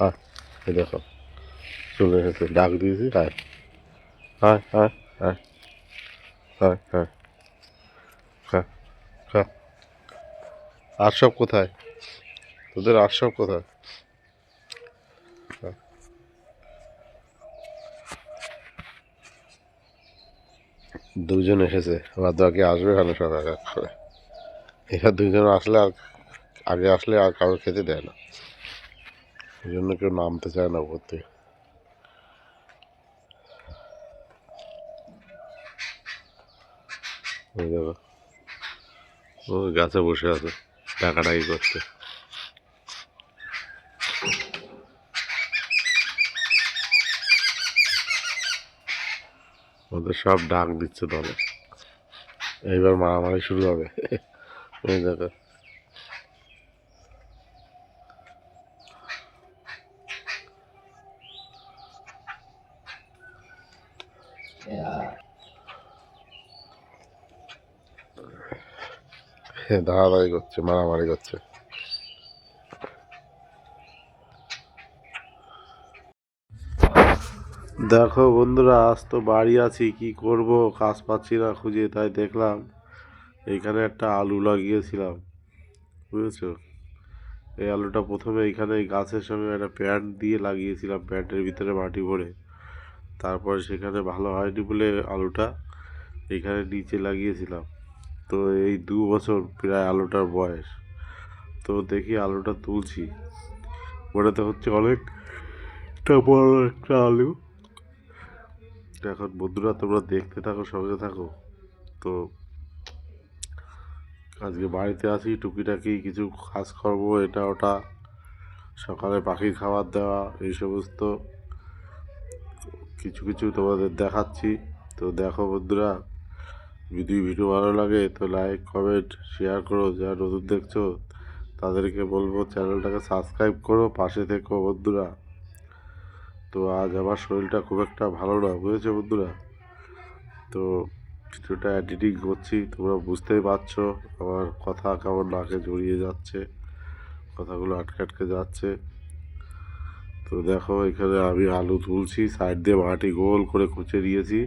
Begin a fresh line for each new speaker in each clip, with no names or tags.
আয়, এই দেখো। চলে এসেছে, ডাক দিয়েছি, আয়। আয় আয় আয়। আয় আয়। খা খা। আর সব কোথায়? তোদের আর সব কোথায়। দুজন এসেছে আবার বাকি আসবে কেন সব এক এক করে? এরা দুজন আসলে আর আগে আসলে আর কারোর খেতে দেয় না। এই জন্য কেউ নামতে চায় না উপর থেকে ও গাছে বসে আছে টাকাটাকি করতে ওদের সব ডাক দিচ্ছে দলে। এইবার মারামারি শুরু হবে। ওই দেখো। দাঁড়াদাঁড়ি করছে, মারামারি করছে। দেখো বন্ধুরা, আজ তো বাড়ি আছি, কি করব? কাজ পাচ্ছি না খুঁজে, তাই দেখলাম এইখানে একটা আলু লাগিয়েছিলাম, বুঝেছ? এই আলুটা প্রথমে এইখানে এই গাছের সঙ্গে একটা প্যান্ট দিয়ে লাগিয়েছিলাম, প্যান্টের ভিতরে মাটি ভরে। তারপর সেখানে ভালো হয়নি বলে আলুটা এখানে নিচে লাগিয়েছিলাম। তো এই দু বছর প্রায় আলুটার বয়স। তো দেখি আলুটা তুলছি। মনে তো হচ্ছে অনেকটা বড় একটা আলু। এখন বন্ধুরা, তোমরা দেখতে থাকো, সঙ্গে থাকো। তো আজকে বাড়িতে আছি, টুকিটাকি কিছু কাজ করব, এটা ওটা, সকালে পাখি খাবার দেওয়া, এই সমস্ত। কিছু কিছু তোমাদের দেখাচ্ছি। তো দেখো বন্ধুরা, যদি ভিডিও ভালো লাগে তো লাইক কমেন্ট শেয়ার করো। যারা নতুন দেখছ, তাদেরকে বলব চ্যানেলটাকে সাবস্ক্রাইব করো, পাশে থেকো বন্ধুরা। তো আজ আমার শরীরটা খুব একটা ভালো না, বুঝেছ বন্ধুরা? তো কিছুটা এডিটিং করছি, তোমরা বুঝতেই পারছ আমার কথা কেমন নাকে জড়িয়ে যাচ্ছে, কথাগুলো আটকে আটকে যাচ্ছে। তো দেখো, এখানে আমি আলু তুলছি সাইড দিয়ে মাটি গোল করে খুঁচে দিয়েছি।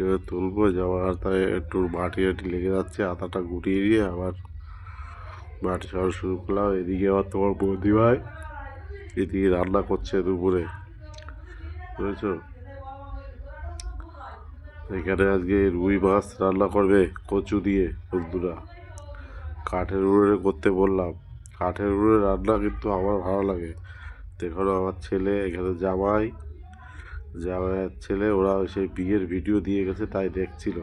এবার তুলবো, যাওয়ার তাই একটু মাটি আটি লেগে যাচ্ছে, আতাটা গুটিয়ে দিয়ে আবার মাটি সরা শুরু করলাম। এদিকে আবার তোমার বৌদি ভাই, এদিকে রান্না করছে দুপুরে। বুঝেছ? এখানে আজকে রুই মাছ রান্না করবে কচু দিয়ে বন্ধুরা। কাঠের উড়ে করতে বললাম। কাঠের উড়ে রান্না কিন্তু আমার ভালো লাগে। দেখো আমার ছেলে এখানে জামাই, জামাইয়ের ছেলে ওরা সেই বিয়ের ভিডিও দিয়ে গেছে, তাই দেখছিল।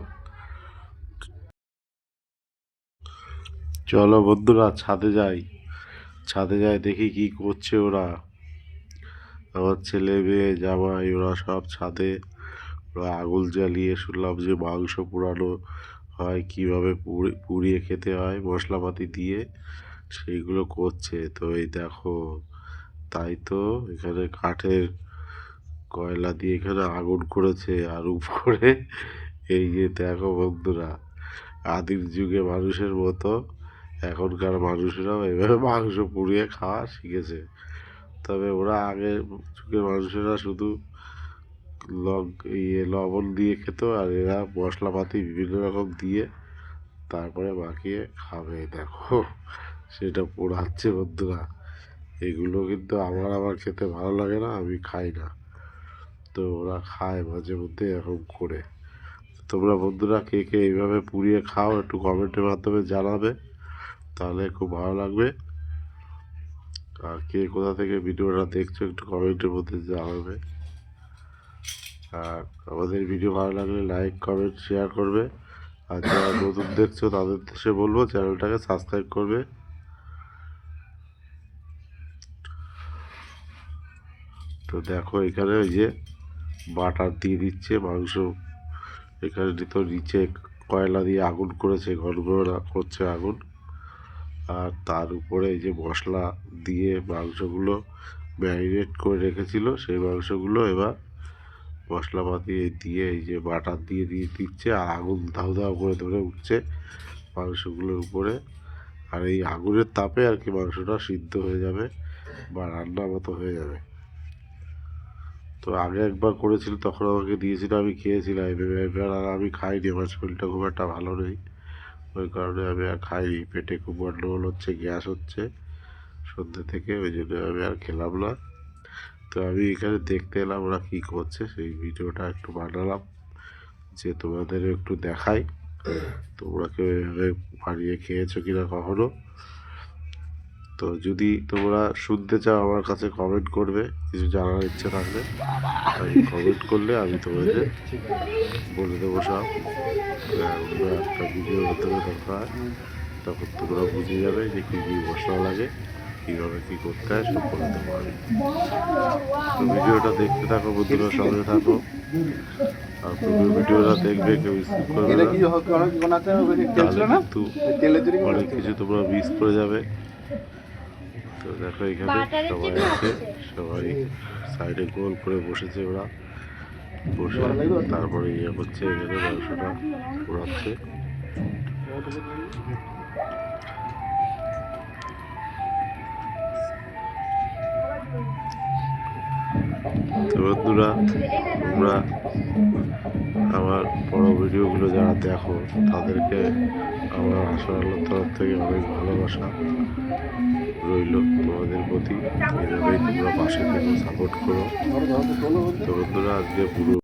চলো বন্ধুরা, ছাদে যাই। ছাদে যাই, দেখি কি করছে ওরা। আমার ছেলে, মেয়ে, জামাই, ওরা সব ছাদে। ওরা আগুন জ্বালিয়ে শুনলাম যে মাংস পোড়ানো হয়, কীভাবে পুড়ে- পুড়িয়ে খেতে হয়, মশলাপাতি দিয়ে। সেইগুলো করছে। তো এই দেখো তাই তো এখানে কাঠের কয়লা দিয়ে এখানে আগুন করেছে, আর উপরে এই যে দেখো বন্ধুরা আদিম যুগে মানুষের মতো, এখনকার মানুষরাও এভাবে মাংস পুড়িয়ে খাওয়া শিখেছে। তবে ওরা আগের যুগের মানুষেরা শুধু লগ ইয়ে লবণ দিয়ে খেত, আর এরা মশলাপাতি বিভিন্ন রকম দিয়ে তারপরে মাখিয়ে খাবে। দেখো, সেটা পোড়াচ্ছে বন্ধুরা। এগুলো কিন্তু আমার আবার খেতে ভালো লাগে না, আমি খাই না। তো ওরা খায় মাঝে মধ্যে এরকম করে। তোমরা বন্ধুরা কে কে এইভাবে পুড়িয়ে খাও, একটু কমেন্টের মাধ্যমে জানাবে, তাহলে খুব ভালো লাগবে। আর কে কোথা থেকে ভিডিওটা দেখছ একটু কমেন্টের মধ্যে জানাবে। আর আমাদের ভিডিও ভালো লাগলে লাইক কমেন্ট শেয়ার করবে। আর যারা নতুন দেখছ তাদের সে বলব চ্যানেলটাকে সাবস্ক্রাইব করবে। দেখো এখানে ওই যে বাটার দিয়ে দিচ্ছে, মাংস এখানে তো নিচে কয়লা দিয়ে আগুন করেছে, ঘন ঘন করছে আগুন। আর তার উপরে এই যে মশলা দিয়ে মাংসগুলো ম্যারিনেট করে রেখেছিল, সেই মাংসগুলো এবার মশলাপাতি দিয়ে এই যে বাটার দিয়ে দিয়ে দিচ্ছে, আর আগুন ধাউ ধাউ করে ধরে উঠছে মাংসগুলোর উপরে। আর এই আগুনের তাপে আর কি মাংসটা সিদ্ধ হয়ে যাবে বা রান্না মতো হয়ে যাবে। তো আগে একবার করেছিল, তখন আমাকে দিয়েছিল, আমি খেয়েছিলাম এবার আর আমি খাইনি, আমার শরীরটা খুব একটা ভালো নেই। ওই কারণে আমি আর খাইনি, পেটে খুব গন্ডগোল হচ্ছে, গ্যাস হচ্ছে সন্ধ্যে থেকে, ওই জন্য আমি আর খেলাম না। তো আমি এখানে দেখতে এলাম ওরা কী করছে, সেই ভিডিওটা একটু বানালাম, যে তোমাদের একটু দেখাই। তোমরা কেউ এভাবে বানিয়ে খেয়েছো কিনা কখনো? তো যদি তোমরা শুনতে চাও আমার কাছে কমেন্ট করবে কিছু জানার ইচ্ছে থাকলে আমি কমেন্ট করলে আমি তোমাদের বলে দেবো সব। অন্য একটা ভিডিও মাধ্যমে দরকার তখন তোমরা বুঝে যাবে যে কী কী মশলা লাগে কীভাবে কী করতে হয় সব বলে দেবো আমি। তো ভিডিওটা দেখতে থাকো বন্ধুরা সঙ্গে থাকো। আর পুরো ভিডিওটা দেখবে কেউ স্কিপ করবে না। কিন্তু অনেক কিছু তোমরা মিস করে যাবে। তো দেখো এখানে সবাই আছে। সবাই সাইডে গোল করে বসেছে ওরা বসে তারপরে ইয়ে হচ্ছে এখানে মাংসটা পোড়াচ্ছে বন্ধুরা তোমরা আমার বড় ভিডিওগুলো যারা দেখো তাদেরকে আমার আশার তরফ থেকে অনেক ভালোবাসা। রইল। তোমাদের প্রতি এভাবেই তোমরা পাশে থেকে সাপোর্ট করো। তো বন্ধুরা আজকে পুরো